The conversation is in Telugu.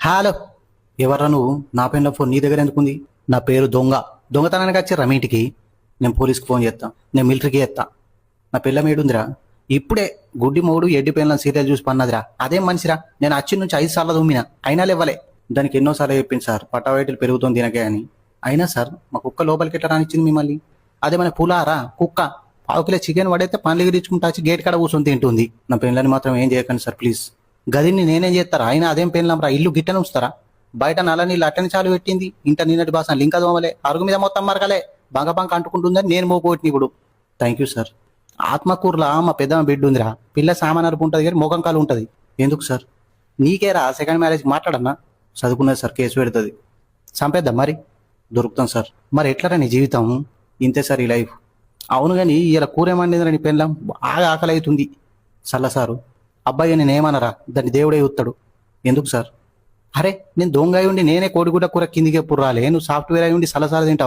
హలో! ఎవర్రా నువ్వు? నా పెన్లో ఫోన్ నీ దగ్గర ఎందుకుంది? నా పేరు దొంగ. దొంగతనానికి వచ్చి మీ ఇంటికి నేను పోలీస్కి ఫోన్ చేస్తాను నేను మిలిటరీకి చేస్తా. నా పిల్ల మేడుందిరా. ఇప్పుడే గుడ్డి మొగుడు ఎడ్డి పిల్లల సీరియల్ చూసి పన్నదిరా అదేం మనిషిరా? నేను వచ్చి నుంచి ఐదు సార్లు దుమ్మిన. అయినా లేవలే. దానికి ఎన్నోసార్లు చెప్పింది సార్. పట్టవేటలు పెరుగుతుంది తినకే అని. అయినా సార్ మా కుక్క లోపలికి ఎట్లా రానిచ్చింది మిమ్మల్ని? అదే మన పులారా? కుక్క. పావు కిలో చికెన్ పడైతే పనులు ఎగిరించుకుంటా వచ్చి గేట్ కాడ కూర్చొని తింటుంది. నా పెళ్ళని మాత్రం ఏం చేయకండి సార్ ప్లీజ్. గదిని నేనేం చేస్తారా? అయినా అదేం పెళ్ళంరా ఇల్లు గిట్టనే ఉంచుతారా? బయట నల్ల నీళ్ళు అట్టని చాలు పెట్టింది. ఇంట నిన్నటి బాసన లింక దోమలే. అరుగు మీద మొత్తం మరకలే. బంగ బంక అంటుకుంటుందని నేను మోకోటిని ఇప్పుడు. థ్యాంక్ యూ సార్ ఆత్మకూరులా మా పెద్దమ్మ బిడ్డ ఉందిరా. పిల్ల సామాన్ అరుపు ఉంటుంది కానీ మోకం కాలు ఉంటుంది. ఎందుకు సార్ నీకేరా సెకండ్ మ్యారేజ్ మాట్లాడన్నా? చదువుకున్నది సార్ కేసు పెడుతుంది. చంపేద్దాం మరి? దొరుకుతాం సార్ మరి ఎట్లరా నీ జీవితం? ఇంతే సార్ ఈ లైఫ్ అవును కానీ ఇలా కూరేమండిందిరా నీ పెళ్ళం? బాగా ఆకలి అవుతుంది చల్ల సారు. అబ్బాయి అని ఏమనరా దాన్ని దేవుడే ఉత్తాడు ఎందుకు సార్? అరే నేను దొంగ ఉండి నేనే కోడిగుడ్డ కూర కిందికి ఎప్పుడు రాలే? నువ్వు సాఫ్ట్వేర్ అయి ఉండి సలసాల తింటావా?